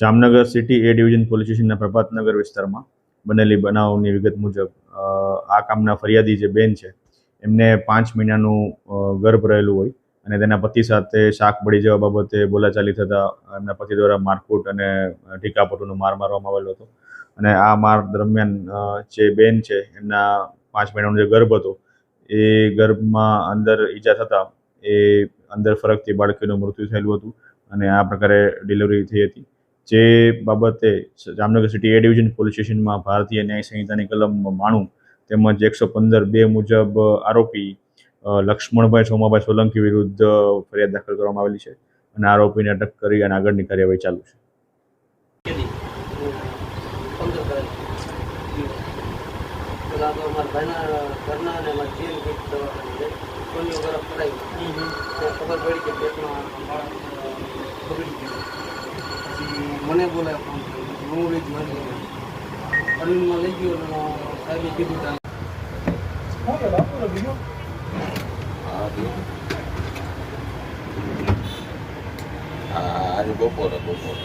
Jamnagar city A division police સ્ટેશનના પ્રભાતનગર વિસ્તારમાં બનેલી બનાવની વિગત મુજબ આ કામના ફરિયાદી જે બેન છે, એમને પાંચ મહિનાનું ગર્ભ રહેલું હોય અને તેના પતિ સાથે શાક બળી જવા બાબતે બોલાચાલી થતાં એમના પતિ દ્વારા મારકૂટ અને ટીકાપટુનો માર મારવામાં આવેલો હતો. અને આ માર દરમિયાન જે બેન છે, એમના પાંચ મહિનાનો જે ગર્ભ હતો, એ ગર્ભમાં અંદર ઈજા થતાં એ અંદર ફરકથી બાળકીનું મૃત્યુ થયેલું હતું અને આ પ્રકારે ડિલિવરી થઈ હતી. જે બાબતે Jamnagar city A division police સ્ટેશનમાં ભારતીય ન્યાય સંહિતાની કલમ માણું તેમજ એકસો પંદર બે મુજબ આરોપી લક્ષ્મણભાઈ સોમાભાઈ સોલંકી વિરુદ્ધ ફરિયાદ દાખલ કરવામાં આવેલી છે અને આરોપીને અટક કરી અને આગળની કાર્યવાહી ચાલુ છે. ખબર પડી કે મને બોલાય ફોન કર્યો. પછી હું લઈ ગયો અરવિંદ અરવિંદમાં લઈ ગયો અને સાહેબે કીધું આજે બપોરે બપોરે.